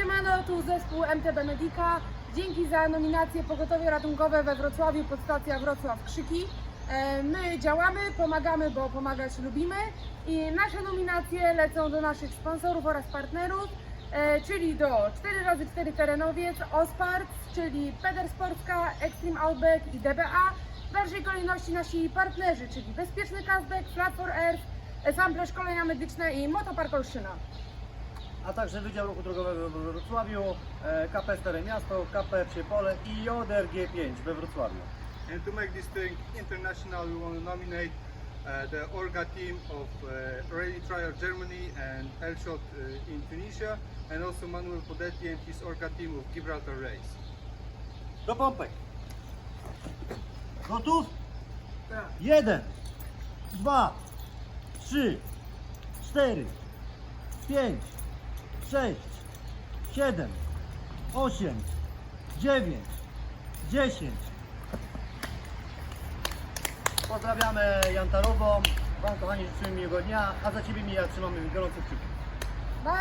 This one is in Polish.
Siemano, tu zespół MTB Medica. Dzięki za nominację Pogotowie Ratunkowe we Wrocławiu, podstacja Wrocław Krzyki. E, My działamy, pomagamy, bo pomagać lubimy i nasze nominacje lecą do naszych sponsorów oraz partnerów, e, czyli do 4x4 Terenowiec, Ospart, czyli Peder Sportska, Extreme Outback i DBA. W dalszej kolejności nasi partnerzy, czyli Bezpieczny Cashback, Flat Earth, Sample Szkolenia Medyczne i Motopark Olsztyna. A także Wydział Ruchu Drogowego we Wrocławiu, e, KP Stare Miasto, KP Psie Pole i JODR G5 we Wrocławiu. And to make this thing international, we want to nominate uh, the Orga team of uh, Rally Trial Germany and Elshot uh, in Tunisia, and also Manuel Podetti and his Orga team of Gibraltar Race. Do pompek. Gotów? Jeden, dwa, trzy, cztery, pięć, sześć, siedem, osiem, dziewięć, dziesięć. Pozdrawiamy Jantarową. Wam kochani życzymy miłego dnia, a za Ciebie Mija trzymamy gorące kciuki. Bye!